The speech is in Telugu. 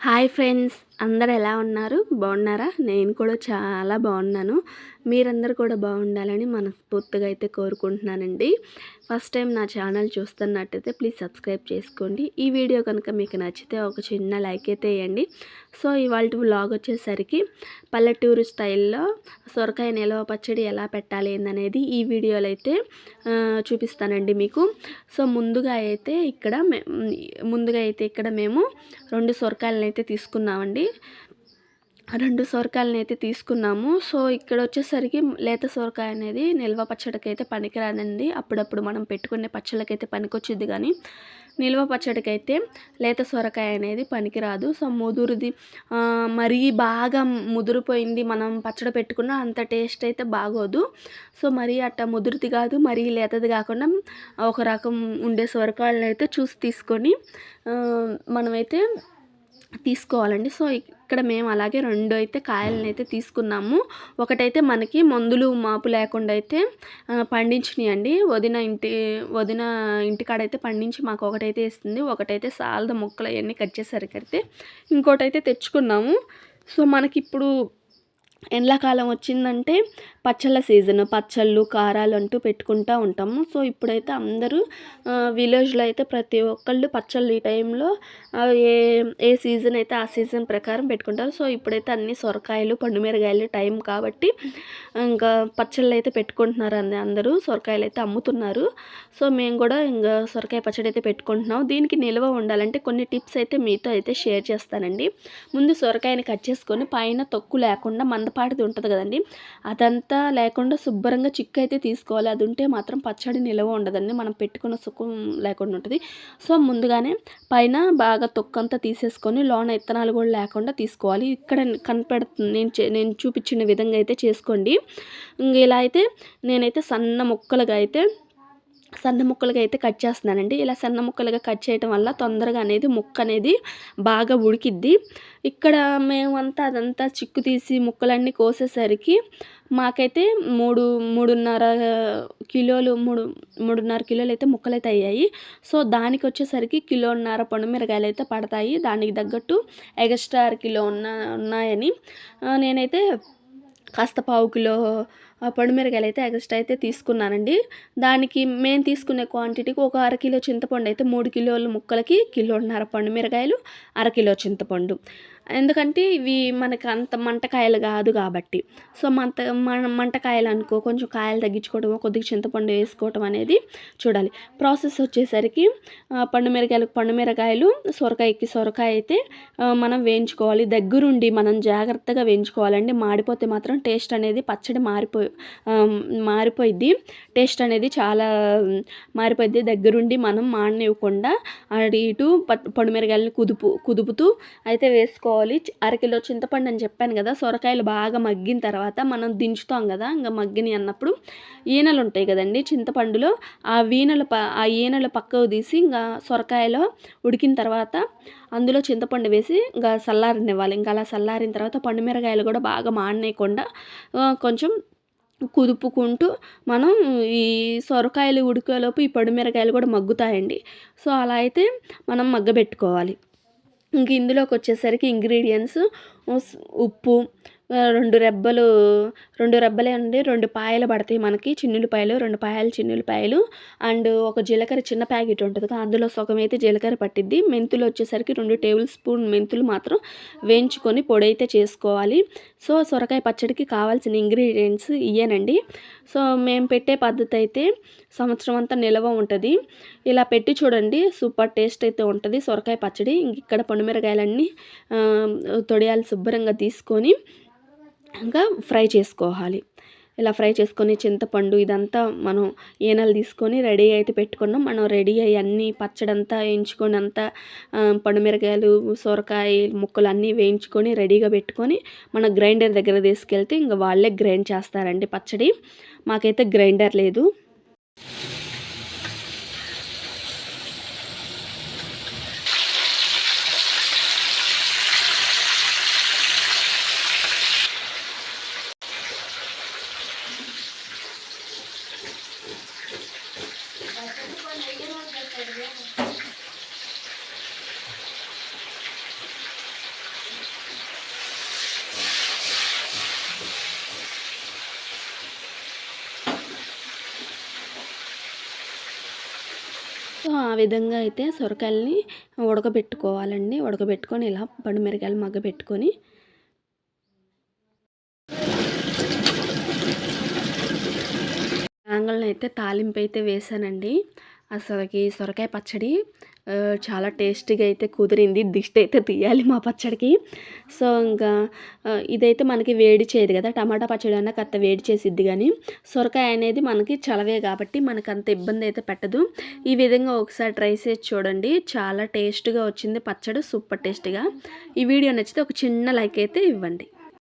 హాయ్ ఫ్రెండ్స్ అందరు ఎలా ఉన్నారు? బాగున్నారా? నేను కూడా చాలా బాగున్నాను. మీరందరూ కూడా బాగుండాలని మనస్ఫూర్తిగా అయితే కోరుకుంటున్నానండి. ఫస్ట్ టైం నా ఛానల్ చూస్తున్నట్టయితే ప్లీజ్ సబ్స్క్రైబ్ చేసుకోండి. ఈ వీడియో కనుక మీకు నచ్చితే ఒక చిన్న లైక్ అయితే వేయండి సో ఇవాళ వ్లాగ్ వచ్చేసరికి పల్లెటూరు స్టైల్లో సొరకాయ నిలవ పచ్చడి ఎలా పెట్టాలి ఏందనేది ఈ వీడియోలో అయితే చూపిస్తానండి మీకు. సో ముందుగా అయితే ఇక్కడ ముందుగా అయితే ఇక్కడ మేము రెండు సొరకాయలను అయితే తీసుకున్నామండి. రెండు సొరకాయలని అయితే తీసుకున్నాము. సో ఇక్కడ వచ్చేసరికి లేత సొరకాయ అనేది నిల్వ పచ్చడికైతే పనికిరాదండి. అప్పుడప్పుడు మనం పెట్టుకునే పచ్చళ్ళకైతే పనికొచ్చింది కానీ నిల్వ పచ్చడికైతే లేత సొరకాయ అనేది పనికిరాదు. సో ముదురుది మరీ బాగా ముదిరిపోయింది మనం పచ్చడి పెట్టుకున్న అంత టేస్ట్ అయితే బాగోదు. సో మరీ అట్ట ముదురుది కాదు మరీ లేతది కాకుండా ఒక రకం ఉండే సొరకాయలను అయితే చూసి తీసుకొని మనమైతే తీసుకోవాలండి. సో ఇక్కడ మేము అలాగే రెండు అయితే కాయలను అయితే తీసుకున్నాము. ఒకటైతే మనకి మందులు మాపు లేకుండా అయితే పండించినాయండి. పండించినాయి అండి వదిన ఇంటి వదిన ఇంటికాడైతే పండించి మాకు ఒకటైతే ఇస్తుంది ఒకటైతే సాలద ముక్కలు అవన్నీ కట్ చేసరికి అయితే ఇంకోటైతే తెచ్చుకున్నాము. సో మనకి ఇప్పుడు ఎండాకాలం వచ్చిందంటే పచ్చళ్ళ సీజన్ పచ్చళ్ళు కారాలు అంటూ పెట్టుకుంటూ ఉంటాము. సో ఇప్పుడైతే అందరూ విలేజ్లో అయితే ప్రతి ఒక్కళ్ళు పచ్చళ్ళు ఈ టైంలో ఏ ఏ సీజన్ అయితే ఆ సీజన్ ప్రకారం పెట్టుకుంటారు. సో ఇప్పుడైతే అన్ని సొరకాయలు పండుమిరకాయలు టైం కాబట్టి ఇంకా పచ్చళ్ళు అయితే పెట్టుకుంటున్నారు అండి అందరూ. సొరకాయలు అయితే అమ్ముతున్నారు. సో మేము కూడా ఇంకా సొరకాయ పచ్చడి అయితే పెట్టుకుంటున్నాం దీనికి నిల్వ ఉండాలంటే కొన్ని టిప్స్ అయితే మీతో అయితే షేర్ చేస్తానండి. ముందు సొరకాయని కట్ చేసుకొని పైన తొక్కు లేకుండా మన మందపాటిది ఉంటుంది కదండి. అదంతా లేకుండా శుభ్రంగా చిక్కు అయితే తీసుకోవాలి. అది ఉంటే మాత్రం పచ్చడి నిల్వ ఉండదండి. మనం పెట్టుకున్న సుఖం లేకుండా ఉంటుంది. సో ముందుగానే పైన బాగా తొక్కంతా తీసేసుకొని లోన ఇత్తనాలు కూడా లేకుండా తీసుకోవాలి. ఇక్కడ కనపెడుతుంది నేను నేను చూపించిన విధంగా అయితే చేసుకోండి. ఇంక ఇలా అయితే నేనైతే సన్న ముక్కలుగా అయితే సన్న ముక్కలుగా అయితే కట్ చేస్తున్నానండి. ఇలా సన్న ముక్కలుగా కట్ చేయటం వల్ల తొందరగా అనేది ముక్క అనేది బాగా ఉడికిద్ది. ఇక్కడ మేమంతా అదంతా చిక్కు తీసి ముక్కలన్నీ కోసేసరికి మాకైతే మూడు మూడున్నర కిలోలు మూడు మూడున్నర కిలోలు అయితే ముక్కలు అయితే అయ్యాయి. సో దానికి వచ్చేసరికి కిలోన్నర పండుమిరకాయలు అయితే పడతాయి. దానికి తగ్గట్టు ఎగస్ట్రా అర కిలో ఉన్న ఉన్నాయని. నేనైతే కాస్త పావు కిలో పండు మిరకాయలు అయితే ఎక్స్ట్రా అయితే తీసుకున్నానండి. దానికి మేము తీసుకునే క్వాంటిటీకి ఒక అర కిలో చింతపండు అయితే మూడు కిలోల ముక్కలకి కిలోన్నర పండు మిరకాయలు అరకిలో చింతపండు. ఎందుకంటే ఇవి మనకు అంత మంటకాయలు కాదు కాబట్టి. సో మంట మన మంటకాయలు అనుకో కొంచెం కాయలు తగ్గించుకోవడం కొద్దిగా చింతపండు వేసుకోవటం అనేది చూడాలి. ప్రాసెస్ వచ్చేసరికి పండు మిరకాయలకు పండు మిరకాయలు సొరకాయకి సొరకాయ అయితే మనం వేయించుకోవాలి. దగ్గరుండి మనం జాగ్రత్తగా వేయించుకోవాలండి. మాడిపోతే మాత్రం టేస్ట్ అనేది పచ్చడి మారిపో మారిపోయిద్ది. టేస్ట్ అనేది చాలా ఉమ్, మారిపోయిద్ది. దగ్గరుండి మనం మాడనివ్వకుండా అటు ఇటు ప- కుదుపు కుదుపుతూ అయితే వేసుకోవాలి. అరకిలో చింతపండు అని చెప్పాను కదా సొరకాయలు బాగా మగ్గిన తర్వాత మనం దించుతాం కదా ఇంకా మగ్గిని అన్నప్పుడు ఈనలు ఉంటాయి కదండి. చింతపండులో ఆ వీణలు ప ఆ ఈనెలు పక్కకు తీసి ఇంకా సొరకాయలో ఉడికిన తర్వాత అందులో చింతపండు వేసి ఇంకా చల్లారనివ్వాలి. ఇంకా అలా చల్లారిన తర్వాత పండుమిరకాయలు కూడా బాగా మాడనేయకుండా కొంచెం కుదుపుకుంటూ మనం ఈ సొరకాయలు ఉడికేలోపు ఈ పొడిమిరకాయలు కూడా మగ్గుతాయండి. సో అలా అయితే మనం మగ్గబెట్టుకోవాలి. ఇంక ఇందులోకి వచ్చేసరికి ఇంగ్రీడియంట్స్ ఉప్పు రెండు రెబ్బలు రెండు రెబ్బలే అండి. రెండు పాయలు పడతాయి మనకి. చిన్నులపాయలు రెండు పాయలు చిన్నులపాయలు అండ్ ఒక జీలకర్ర చిన్న ప్యాకెట్ ఉంటుంది అందులో సగం అయితే జీలకర్ర పట్టిద్ది. మెంతులు వచ్చేసరికి రెండు టేబుల్ స్పూన్ మెంతులు మాత్రం వేయించుకొని పొడి అయితే చేసుకోవాలి. సో సొరకాయ పచ్చడికి కావాల్సిన ఇంగ్రీడియంట్స్ ఇయ్యేనండి. సో మేము పెట్టే పద్ధతి అయితే సంవత్సరం అంతా నిల్వ ఉంటుంది. ఇలా పెట్టి చూడండి సూపర్ టేస్ట్ అయితే ఉంటుంది సొరకాయ పచ్చడి. ఇంక ఇక్కడ పండుమిరకాయలన్నీ తొడియాలు శుభ్రంగా తీసుకొని ఇంకా ఫ్రై చేసుకోవాలి. ఇలా ఫ్రై చేసుకొని చింతపండు ఇదంతా మనం ఈనెలు తీసుకొని రెడీ అయితే పెట్టుకున్నాం. మనం రెడీ అయ్యి అన్నీ పచ్చడంతా వేయించుకొని అంతా పండుమిరకాయలు సొరకాయ ముక్కలు అన్నీ వేయించుకొని రెడీగా పెట్టుకొని మన గ్రైండర్ దగ్గర తీసుకెళ్తే ఇంకా వాళ్ళే గ్రైండ్ చేస్తారండి పచ్చడి. మాకైతే గ్రైండర్ లేదు. సో ఆ విధంగా అయితే సొరకాయల్ని ఉడకబెట్టుకోవాలండి. ఉడకబెట్టుకొని ఇలా పండు మిరకాయలు మగ్గబెట్టుకొని ఆంగళ్ళని అయితే తాలింపు అయితే వేసానండి. అసలుకి సొరకాయ పచ్చడి చాలా టేస్టీగా అయితే కుదిరింది. దిష్టి అయితే తీయాలి మా పచ్చడికి. సో ఇంకా ఇదైతే మనకి వేడి చేయదు కదా. టమాటా పచ్చడి అన్నా కత్త వేడి చేసిద్ది కానీ సొరకాయ అనేది మనకి చలవే కాబట్టి మనకు అంత ఇబ్బంది అయితే పెట్టదు. ఈ విధంగా ఒకసారి ట్రై చేసి చూడండి. చాలా టేస్ట్గా వచ్చింది పచ్చడి సూపర్ టేస్ట్గా. ఈ వీడియో నచ్చితే ఒక చిన్న లైక్ అయితే ఇవ్వండి.